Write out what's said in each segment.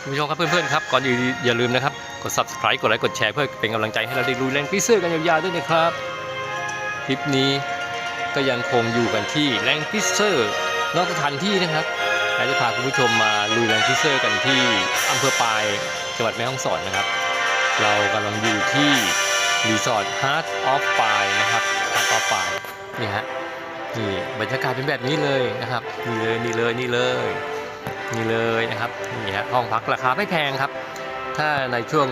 คุณผู้ชมครับเพื่อนๆครับก่อนอื่นอย่าลืมนะครับ กด subscribe กดไลค์กดแชร์เพื่อเป็นกำลังใจให้เราได้รู้แรงพิเศษกันยาวๆด้วยนะครับ คลิปนี้ก็ยังคงอยู่กันที่แรงพิเศษนอกสถานที่นะครับเราจะพาคุณผู้ชมมาลุยแรงพิเศษกันที่อำเภอปายจังหวัดแม่ฮ่องสอนนะครับ เรากำลังอยู่ที่รีสอร์ท Heart of Pie นะครับ Heart of Pie นี่ฮะนี่บรรยากาศเป็นแบบนี้เลยนะครับนี่เลยนี่เลยนี่เลย นี่เลยนะครับนี่ฮะห้องพักราคาไม่แพงครับ ถ้าในช่วง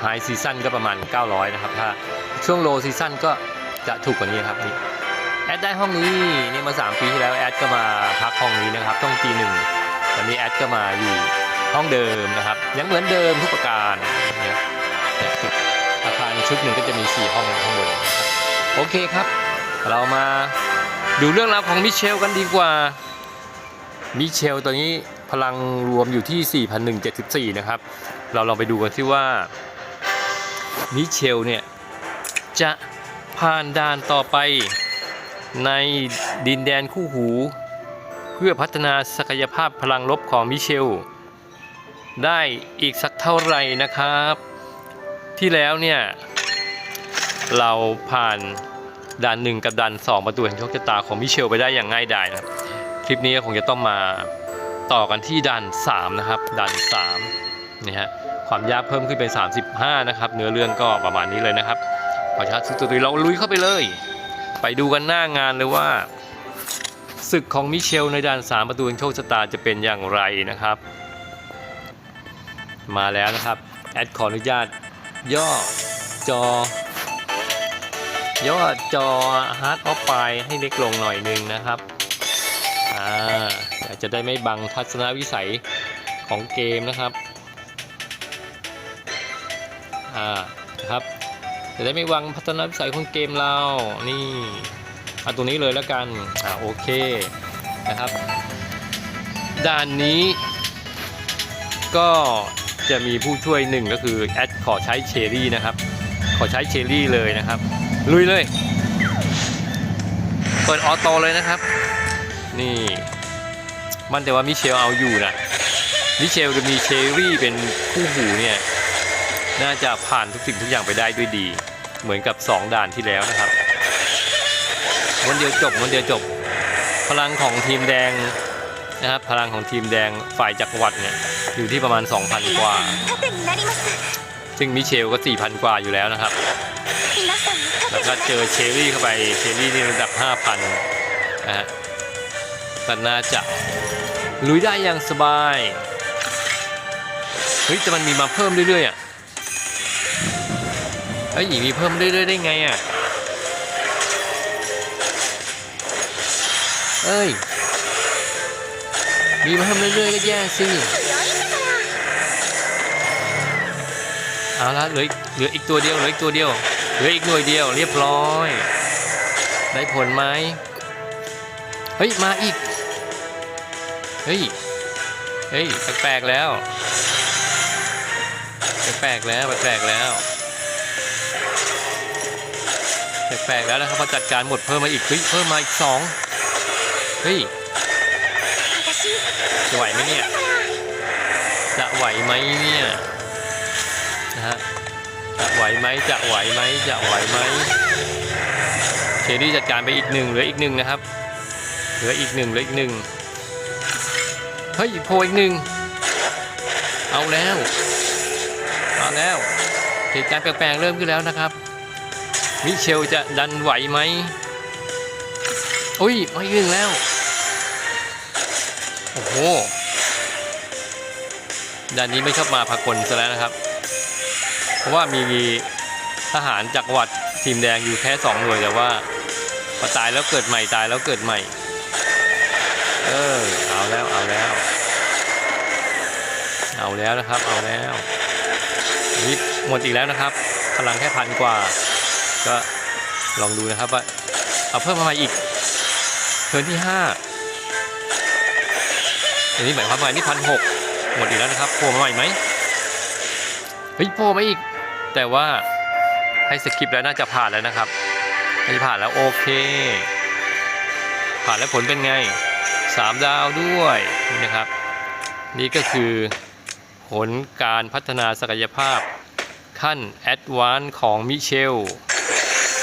ไฮซีซั่นก็ประมาณ 900 นะครับ ถ้าช่วงโลซีซั่นก็จะถูกกว่านี้ครับนี่แอดได้ห้องนี้นี่มา 3 ปีที่แล้วแอดก็มาพักห้องนี้นะครับต้องตีหนึ่งตอนนี้แอดก็มาอยู่ห้องเดิมนะครับ ยังเหมือนเดิมทุกประการเนี่ยอาคารชุดหนึ่งก็จะมี 4 ห้องข้างบนนะครับโอเคครับ เรามาดูเรื่องราวของมิเชลกันดีกว่า มิเชลตัวนี้พลังรวมอยู่ที่ 4,174 นะครับ เราลองไปดูกันที่ว่ามิเชลเนี่ย จะผ่านด่านต่อไปในดินแดนคู่หู เพื่อพัฒนาศักยภาพพลังลบของมิเชล ได้อีกสักเท่าไหร่นะครับ ที่แล้วเนี่ย เราผ่านด่านหนึ่งกับด่านสองประตูแห่งโชคชะตาของมิเชลไปได้อย่างง่ายดายนะครับ คลิปนี้คงจะต้องมาต่อกันที่ด่าน3นะครับด่าน3นี่ฮะความยากเพิ่มขึ้นเป็น 35 นะครับ เนื้อเรื่องก็ประมาณนี้เลยนะครับพอชัดสุดตุยเราลุยเข้าไปเลย ไปดูกันหน้างานเลยว่าศึกของมิเชลในด่าน3ประตูแห่งโชคชะตาจะเป็นอย่างไรนะครับ มาแล้วนะครับ แอดขออนุญาต ย่อจอย่อจอฮาร์ดออฟไฟให้เล็กลงหน่อยนึงนะครับ อาจะได้ไม่บังทัศนวิสัยของเกมนะครับ อ่า นะครับ จะได้ไม่วังพัฒนวิสัยของเกมเรา นี่ เอาตัวนี้เลยแล้วกัน อ่า โอเค นะครับ ด้านนี้ ก็จะมีผู้ช่วยหนึ่งก็คือแอดขอใช้เชอรี่นะครับ ขอใช้เชอรี่เลยนะครับ ลุยเลย เปิดออโต้เลยนะครับ นี่ มันแต่ว่ามิเชลเอาอยู่นะมิเชลจะมีเชอรี่เป็นคู่หูเนี่ยน่าจะผ่านทุกสิ่งทุกอย่างไปได้ด้วยดี เหมือนกับ 2 ด่านที่แล้วนะครับวันเดียวจบวันเดียวจบ พลังของทีมแดงนะครับพลังของทีมแดงฝ่ายจักรวรรดิเนี่ยอยู่ที่ประมาณ 2,000 กว่า ซึ่งมิเชลก็ 4,000 กว่าอยู่แล้วนะครับ แล้วก็เจอเชอรี่เข้าไปเชอรี่นี่ระดับ 5,000นะฮะ ก็น่าจะลุยได้อย่างสบายเฮ้ยแต่มันมีมาเพิ่มเรื่อยๆอะไอ้หญิมีเพิ่มเรื่อยๆได้ไงอะเอ้ยมีมาเพิ่มเรื่อยๆก็แย่สิเอาละเหลือเหลืออีกตัวเดียวเหลืออีกตัวเดียวเหลืออีกหน่วยเดียวเรียบร้อย ได้ผลไหมเฮ้ยมาอีก เฮ้ย เฮ้ย แปลกๆแล้ว แปลกๆแล้ว แปลกๆแล้ว แปลกๆแล้วนะครับพอจัดการหมดเพิ่มมาอีก เฮ้ย เพิ่มมาอีกสองเฮ้ย จะไหวไหมเนี่ย จะไหวไหมเนี่ย นะฮะ จะไหวไหม จะไหวไหม จะไหวไหมเชอรี่จัดการไปอีกหนึ่งเหลืออีกหนึ่งนะครับ เหลืออีกหนึ่งเหลืออีกหนึ่ง เฮ้ยโผล่อีกหนึ่งเอาแล้วเอาแล้วเหตุการณ์แปลกๆเริ่มขึ้นแล้วนะครับมิเชลจะดันไหวไหมอุ้ยมาอีกหนึ่งแล้ว โอ้โหด้านนี้ไม่ชอบมาพากลซะแล้วนะครับ เพราะว่ามีทหารจักรวรรดิทีมแดงอยู่แค่สองหน่วยแต่ว่าพอตายแล้วเกิดใหม่ตายแล้วเกิดใหม่ เออ เอาแล้ว เอาแล้ว เอาแล้วนะครับ เอาแล้วนี่หมดอีกแล้วนะครับ พลังแค่พันกว่า ก็ลองดูนะครับว่า เอาเพิ่มมาอีกเทิร์นที่ห้าอันนี้หมายความว่านี่พันหกหมดอีกแล้วนะครับโผล่มาใหม่ไหมเฮ้ยโผล่มาอีก แต่ว่าให้สกิปแล้วน่าจะผ่านแล้วนะครับน่าจะผ่านแล้วโอเค ผ่านแล้วผลเป็นไง สามดาวด้วยนะครับ นี่ก็คือผลการพัฒนาศักยภาพขั้นแอดวานซ์ของมิเชล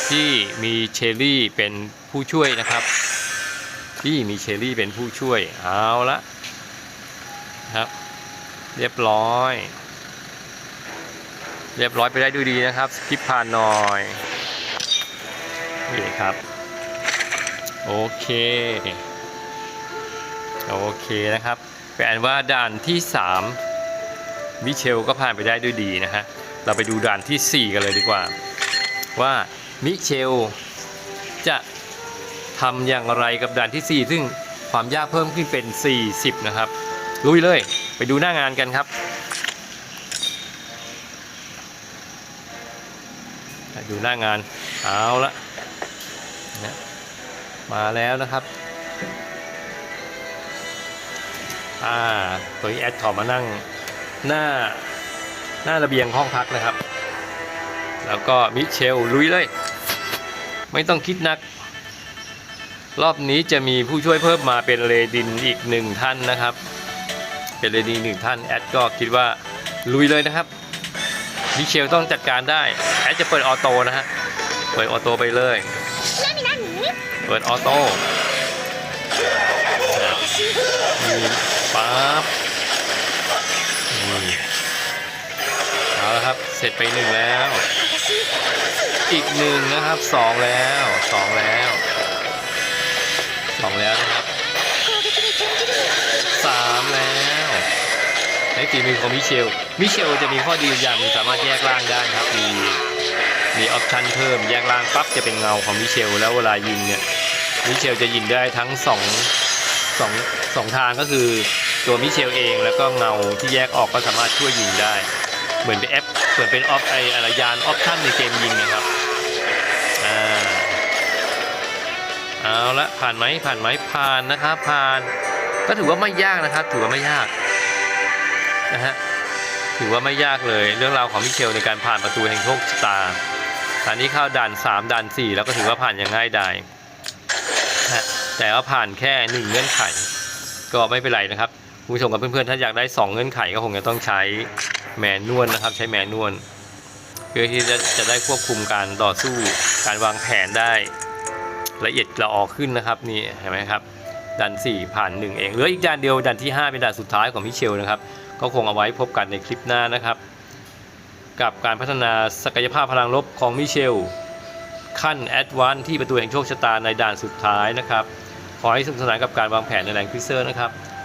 ที่มีเชลลี่เป็นผู้ช่วยนะครับ ที่มีเชลลี่เป็นผู้ช่วยเอาละครับ เรียบร้อย เรียบร้อยไปได้ด้วยดีนะครับสกิปผ่านหน่อยนี่ครับ โอเค โอเคนะครับแปลว่าด่านที่ 3 มิเชลก็ผ่านไปได้ด้วยดีนะฮะ เราไปดูด่านทีสี่ 4 กันเลยดีกว่า ว่ามิเชลจะทำอย่างไรกับด่านที่ 4 ซึ่งความยากเพิ่มขึ้นเป็น 40 นะครับ ลุยเลยไปดูหน้างานกันครับ ดูหน้างานเอาละนะมาแล้วนะครับ อ่าตัวนี้แอดขอมานั่งหน้าหน้าระเบียงห้องพักนะครับ แล้วก็มิเชลลุยเลย ไม่ต้องคิดนัก รอบนี้จะมีผู้ช่วยเพิ่มมาเป็นเลดินอีกหนึ่งท่านนะครับ เป็นเลดินหนึ่งท่านแอดก็คิดว่าลุยเลยนะครับมิเชลต้องจัดการได้แอดจะเปิดออโต้นะฮะเปิดออโต้ไปเลย何何เปิดออโต้ับเอาละครับ เสร็จไปหนึ่งแล้ว อีกหนึ่งนะครับสองแล้วสองแล้วสองแล้วนะครับสามแล้วในฝีมือของมิเชล มิเชลจะมีข้อดีอย่างสามารถแยกล่างได้ครับ มีมีออปชันเพิ่มแยกล่างปั๊บจะเป็นเงาของมิเชล แล้วเวลายิงเนี่ยมิเชลจะยิงได้ทั้งสองสองสองทางก็คือ ตัวมิเชลเองแล้วก็เงาที่แยกออกก็สามารถช่วยยิงได้ เหมือนเป็นแอปเหมือนเป็นออฟไออะไรยานออปชั่นในเกมยิงนะครับอ่าเอาละผ่านไหมผ่านไหมผ่านนะครับผ่าน ก็ถือว่าไม่ยากนะครับ ถือว่าไม่ยากนะฮะถือว่าไม่ยากเลยเรื่องราวของมิเชลในการผ่านประตูแห่งโชคชะตาตอนนี้เข้าด่าน 3ด่าน 4 แล้วก็ถือว่าผ่านอย่างง่ายดายแต่ว่าผ่านแค่หนึ่งเงื่อนไข ก็ไม่เป็นไรนะครับ ผู้ชมกับเพื่อนๆ ถ้าอยากได้ 2 เงื่อนไขก็คงจะต้องใช้แมนนวลนะครับ ใช้แมนนวลเพื่อที่จะจะได้ควบคุมการต่อสู้การวางแผนได้ละเอียดละออขึ้นนะครับนี่เห็นไหมครับด่าน4 ผ่าน 1 เองเหลืออีกด่านเดียวด่านที่ 5 เป็นด่านสุดท้ายของมิเชลนะครับ ก็คงเอาไว้พบกันในคลิปหน้านะครับ กับการพัฒนาศักยภาพพลังลบของมิเชลขั้นแอดวานที่ประตูแห่งโชคชะตาในด่านสุดท้ายนะครับ ขอให้สนุกสนานกับการวางแผนในแรงควิเซอร์นะครับ